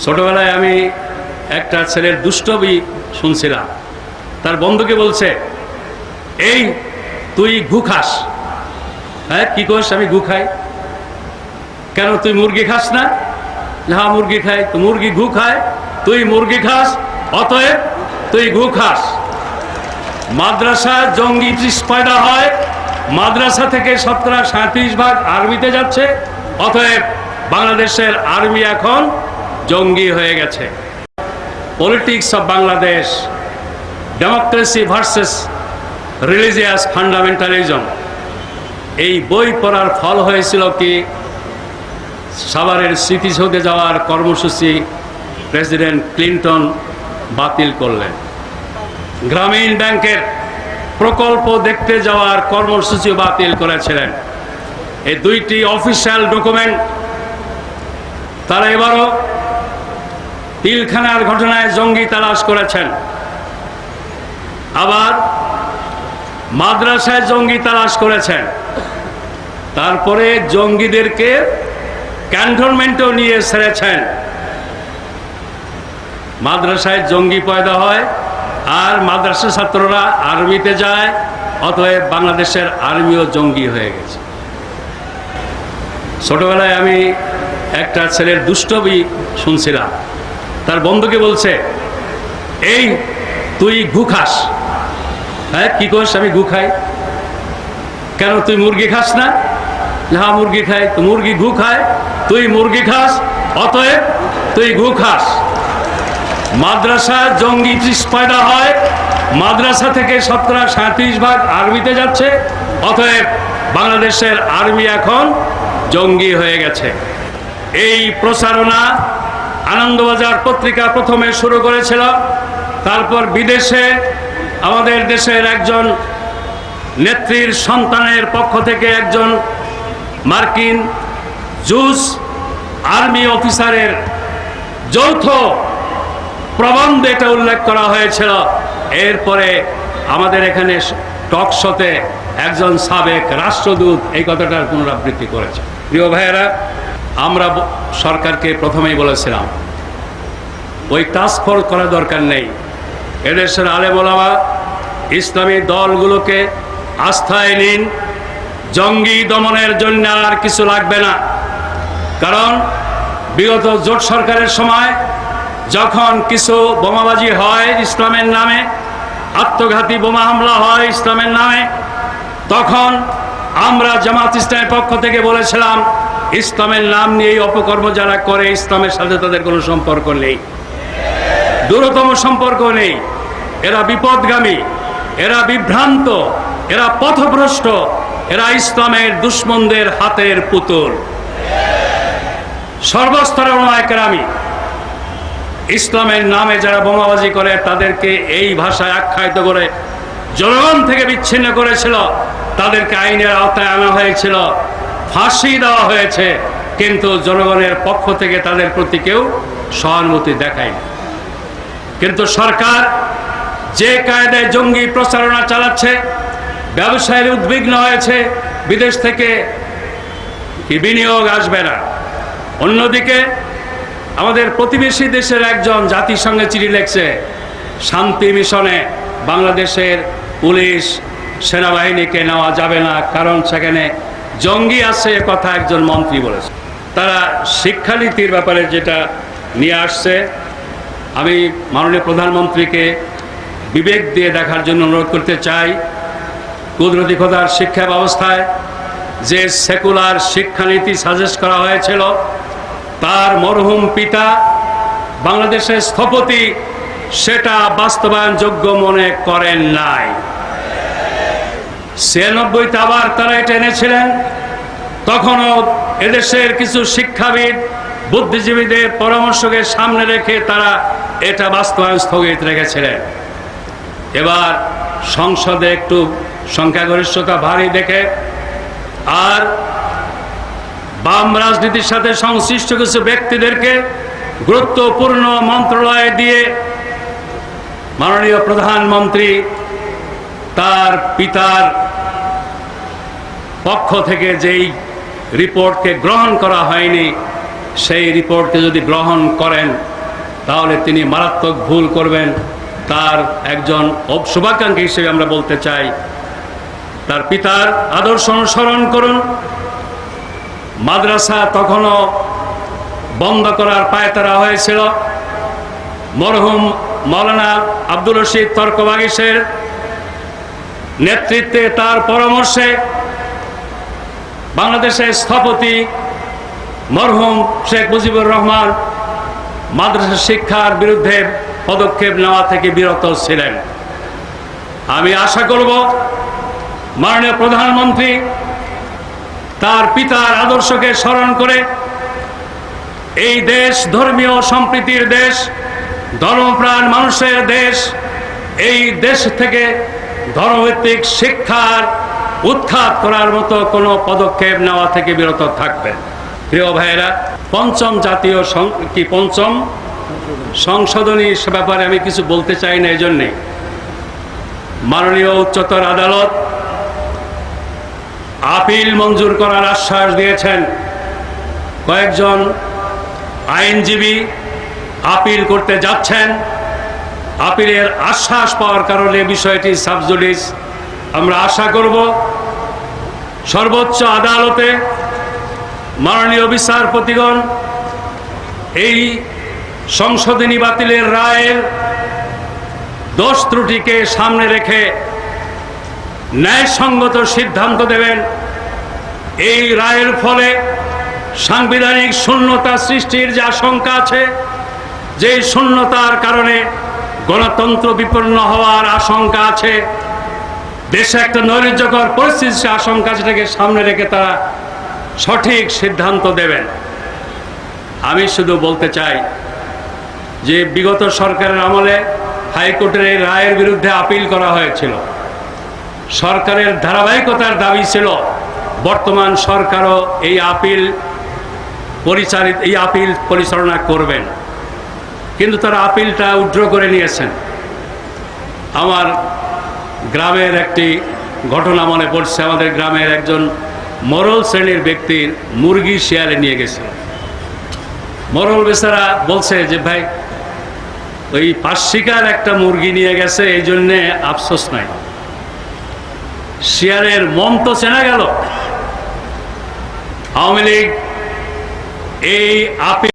ছোটবেলায় আমি একটা ছেলের দুষ্টবি শুনছিলাম। তার বন্ধুকে বলছে, এই, তুই ঘু খাস। হ্যাঁ কি করিস আমি ঘু খাই। কেন, তুই মুরগি খাস না? হ্যাঁ মুরগি খাই। তো মুরগি ঘু খায়? তুই মুরগি খাস, অতএব তুই ঘু খাস। মাদ্রাসা জঙ্গি পয়দা হয়। মাদ্রাসা থেকে শতকরা সাঁত্রিশ ভাগ আর্মিতে যাচ্ছে। অতএব বাংলাদেশের আর্মি এখন জঙ্গি হয়ে গেছে। Politics of Bangladesh democracy versus religious fundamentalism এই বই পড়ার ফল হয়েছিল কি? সাভারের স্মৃতিসৌধে যাওয়ার কর্মসূচি প্রেসিডেন্ট ক্লিন্টন বাতিল করলেন। গ্রামীণ ব্যাংকের প্রকল্প দেখতে যাওয়ার কর্মসূচি বাতিল করেছিলেন। এই দুইটি অফিসিয়াল ডকুমেন্ট তারা এবারও পিলখানার ঘটনায় জঙ্গি তালাশ করেছেন। আবার মাদ্রাসায় জঙ্গি তালাশ করেছেন। তারপরে জঙ্গিদেরকে ক্যান্টনমেন্টও নিয়ে ছেড়েছেন মাদ্রাসায় জঙ্গি পয়দা হয় আর মাদ্রাসা ছাত্ররা আর্মিতে যায়, অতএব বাংলাদেশের আর্মিও জঙ্গি হয়ে গেছে। ছোটবেলায় আমি একটা ছেলের দুষ্টবি শুনছিলাম। তার বন্ধুকে বলছে, এই, তুই ঘু খাস। হ্যাঁ কি করিস? আমি ঘু খাই। কেন, তুই মুরগি খাস না? হ্যাঁ মুরগি খাই। তো মুরগি ঘু খায়? তুই মুরগি খাস, অতএব তুই ঘু খাস। মাদ্রাসা জঙ্গি পয়দা হয়। মাদ্রাসা থেকে শতকরা সাঁত্রিশ ভাগ আর্মিতে যাচ্ছে। অতএব বাংলাদেশের আর্মি এখন জঙ্গি হয়ে গেছে। এই প্রচারণা আনন্দবাজার পত্রিকা প্রথমে শুরু করেছিল। তারপর বিদেশে আমাদের দেশের একজন নেত্রীর সন্তানের পক্ষ থেকে একজন মার্কিন জুস আর্মি অফিসারের যৌথ প্রবন্ধে এটা উল্লেখ করা হয়েছিল। এরপরে আমাদের এখানে টক শোতে একজন সাবেক রাষ্ট্রদূত এই কথাটার পুনরাবৃত্তি করেছে। প্রিয় ভাইয়েরা, আমরা সরকারকে প্রথমেই বলেছিলাম ওই টাস্ক ফোর্স করা দরকার নেই। এদেশের আলেমোলামা, ইসলামী দলগুলোকে আস্থায় নিন। জঙ্গি দমনের জন্য আর কিছু লাগবে না। কারণ বিগত জোট সরকারের সময় যখন কিছু বোমাবাজি হয় ইসলামের নামে, আত্মঘাতী বোমা হামলা হয় ইসলামের নামে, তখন আমরা জামাত ইসলামের পক্ষ থেকে বলেছিলাম, ইসলামের নাম নিয়ে অপকর্ম যারা করে, ইসলামের সাথে তাদের কোনো সম্পর্ক নেই। দূরতম সম্পর্ক নেই। এরা বিপদগামী, এরা বিভ্রান্ত, এরা পথভ্রষ্ট, এরা ইসলামের দুশ্মনদের হাতের পুতুল। সর্বস্তরের ওলামায়ে ইসলামের নামে যারা বোমাবাজি করে, তাদেরকে এই ভাষায় আখ্যায়িত করে, জনগণ থেকে বিচ্ছিন্ন করেছিল। তাদেরকে আইনের আওতায় আনা হয়েছিল, ফাঁসি দেওয়া হয়েছে। কিন্তু জনগণের পক্ষ থেকে তাদের প্রতি কেউ সহানুভূতি দেখায়নি। কিন্তু সরকার যে কায়দায় জঙ্গি প্রচারণা চালাচ্ছে, ব্যবসায়ের উদ্বিগ্ন হয়েছে, বিদেশ থেকে বিনিয়োগ আসবে না। অন্যদিকে আমাদের প্রতিবেশী দেশের একজন জাতিসংঘে চিঠি লেখছে, শান্তি মিশনে বাংলাদেশের পুলিশ সেনাবাহিনীকে নেওয়া যাবে না, কারণ সেখানে জঙ্গি আছে কথা একজন মন্ত্রী বলেছে। তারা শিক্ষানীতির ব্যাপারে যেটা নিয়ে আসছে আমি মাননীয় প্রধানমন্ত্রীকে বিবেক দিয়ে দেখার জন্য অনুরোধ করতে চাই, কুদরতি খোদার শিক্ষা ব্যবস্থায় যে সেকুলার শিক্ষানীতি সাজেস্ট করা হয়েছিল, তার মরহুম পিতা বাংলাদেশের স্থপতি, সেটা বাস্তবায়নযোগ্য মনে করেন নাই। ছিয়ানব্বইতে আবার তারা এটা এনেছিলেন, তখনও এদেশের কিছু শিক্ষাবিদ, বুদ্ধিজীবীদের পরামর্শকে সামনে রেখে তারা এটা বাস্তবায়ন স্থগিত রেখেছিলেন। এবার সংসদে একটু সংখ্যাগরিষ্ঠতা ভারী দেখে, আর বাম রাজনীতির সাথে সংশ্লিষ্ট কিছু ব্যক্তিদেরকে গুরুত্বপূর্ণ মন্ত্রণালয়ে দিয়ে মাননীয় প্রধানমন্ত্রী তার পিতার পক্ষ থেকে যেই রিপোর্টকে গ্রহণ করা হয়নি, সেই রিপোর্টকে যদি গ্রহণ করেন তাহলে তিনি মারাত্মক ভুল করবেন। তার একজন শুভাকাঙ্ক্ষী হিসেবে আমরা বলতে চাই, তার পিতার আদর্শ অনুসরণ করুন। মাদ্রাসা তখনও বন্ধ করার পায়তারা হয়েছিল। মরহুম মৌলানা আব্দুল রশিদ তর্কবাগিসের নেতৃত্বে তার পরামর্শে বাংলাদেশের স্থপতি মরহুম শেখ মুজিবুর রহমান মাদ্রাসা শিক্ষার বিরুদ্ধে পদক্ষেপ নেওয়া থেকে বিরত ছিলেন। আমি আশা করব মাননীয় প্রধানমন্ত্রী তার পিতার আদর্শকে স্মরণ করে এই দেশ ধর্মীয় সম্প্রীতির দেশ, ধর্মপ্রাণ মানুষের দেশ, এই দেশ থেকে ধর্মভিত্তিক শিক্ষার উৎখাত করার মতো কোনো পদক্ষেপ নেওয়া থেকে বিরত থাকবেন। প্রিয় ভাইয়েরা, পঞ্চম জাতীয় কি পঞ্চম? সংশোধনী ব্যাপারে আমি কিছু বলতে চাই না এই জন্যে মাননীয় উচ্চতর আদালত আপিল মঞ্জুর করার আশ্বাস দিয়েছেন। কয়েকজন আইনজীবী আপিল করতে যাচ্ছেন। আপিলের আশ্বাস পাওয়ার কারণে বিষয়টি সাবজুডিস। আমরা আশা করব সর্বোচ্চ আদালতে মাননীয় বিচারপতিগণ, এই সংশোধনী বাতিলের রায়ের দোষ ত্রুটিকে সামনে রেখে ন্যায়সঙ্গত সিদ্ধান্ত দেবেন। এই রায়ের ফলে সাংবিধানিক শূন্যতা সৃষ্টির যে আশঙ্কা আছে যে শূন্যতার কারণে গণতন্ত্র বিপন্ন হওয়ার আশঙ্কা আছে, দেশে একটা নৈরাজ্যকর পরিস্থিতির আশঙ্কা সেটাকে সামনে রেখে তারা সঠিক সিদ্ধান্ত দেবেন। আমি শুধু বলতে চাই যে বিগত সরকারের আমলে হাইকোর্টের এই রায়ের বিরুদ্ধে আপিল করা হয়েছিল। সরকারের ধারাবাহিকতার দাবি ছিল, বর্তমান সরকারও এই আপিল পরিচালিত, এই আপিল পরিচালনা করবেন। কিন্তু তারা আপিলটা উড্র করে নিয়েছেন। আমার গ্রামের একটি ঘটনা মনে পড়ছে। আমাদের গ্রামের একজন মরল শ্রেণির ব্যক্তির মুরগি শেয়ালে নিয়ে গেছে। মরল বেচারা বলছে যে, ভাই, ওই পার্শিকার একটা মুরগি নিয়ে গেছে, এই জন্যে আফসোস নাই। শিয়ারের মন তো চেনা গেল। আওয়ামী লীগ এই আপিল